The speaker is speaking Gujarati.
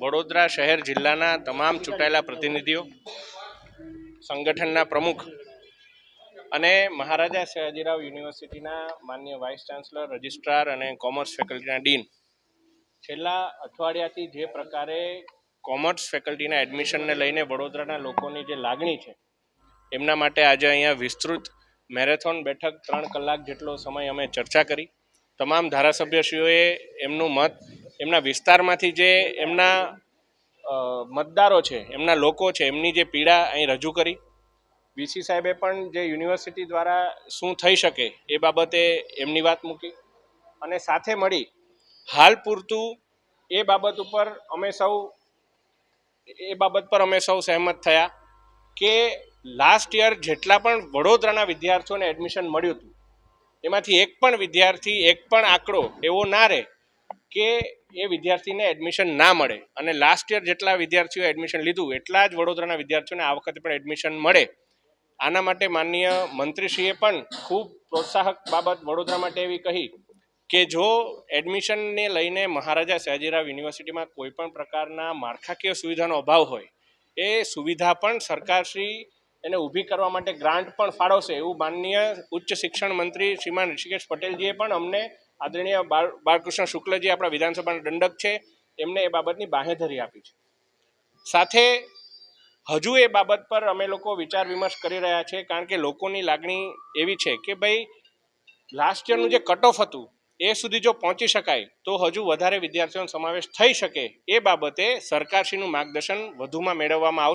વડોદરા શહેર જિલ્લાના તમામ ચૂંટાયેલા પ્રતિનિધિઓ, સંગઠનના પ્રમુખ અને મહારાજા સયાજીરાવ યુનિવર્સિટીના માન્ય વાઇસ ચાન્સલર, રજિસ્ટ્રાર અને કોમર્સ ફેકલ્ટીના ડીન. છેલ્લા અઠવાડિયાથી જે પ્રકારે કોમર્સ ફેકલ્ટીના એડમિશનને લઈને વડોદરાના લોકોની જે લાગણી છે, એમના માટે આજે અહીંયા વિસ્તૃત મેરેથોન બેઠક ત્રણ કલાક જેટલો સમય અમે ચર્ચા કરી. તમામ ધારાસભ્યશ્રીઓએ એમનું મત એમના વિસ્તારમાંથી જે એમના મતદારો છે, એમના લોકો છે, એમની જે પીડા અહીં રજૂ કરી, વીસી સાહેબે પણ જે યુનિવર્સિટી દ્વારા શું થઈ શકે એ બાબતે એમની વાત મૂકી અને સાથે મળી હાલ પૂરતું એ બાબત ઉપર અમે સૌ, એ બાબત પર અમે સૌ સહેમત થયા કે લાસ્ટ યર જેટલા પણ વડોદરાના વિદ્યાર્થીઓને એડમિશન મળ્યું હતું, એમાંથી એક પણ વિદ્યાર્થી, એક પણ આંકડો એવો ના રહે કે એ વિદ્યાર્થીને એડમિશન ના મળે. અને લાસ્ટ યર જેટલા વિદ્યાર્થીઓએ એડમિશન લીધું, એટલા જ વડોદરાના વિદ્યાર્થીઓને આ વખતે પણ એડમિશન મળે. આના માટે માનનીય મંત્રીશ્રીએ પણ ખૂબ પ્રોત્સાહક બાબત વડોદરા માટે એવી કહી કે જો એડમિશનને લઈને મહારાજા સયાજીરાવ યુનિવર્સિટીમાં કોઈ પણ પ્રકારના માળખાકીય સુવિધાનો અભાવ હોય, એ સુવિધા પણ સરકારશ્રી એને ઊભી કરવા માટે ગ્રાન્ટ પણ ફાળવશે એવું માનનીય ઉચ્ચ શિક્ષણ મંત્રી શ્રીમાન ઋષિકેશ પટેલજીએ પણ અમને આદરણીય બાળ, બાળકૃષ્ણ શુક્લજી આપણા વિધાનસભાના દંડક છે. એમને એ બાબતની બાંહેધરી આપી છે. સાથે હજુ એ બાબત પર અમે લોકો વિચાર વિમર્શ કરી રહ્યા છે કારણ કે લોકોની લાગણી એવી છે કે ભાઈ લાસ્ટ યરનું જે કટ ઓફ હતું, એ સુધી જો પહોંચી શકાય તો હજુ વધારે વિદ્યાર્થીઓનો સમાવેશ થઈ શકે. એ બાબતે સરકારશ્રીનું માર્ગદર્શન વધુમાં મેળવવામાં આવશે.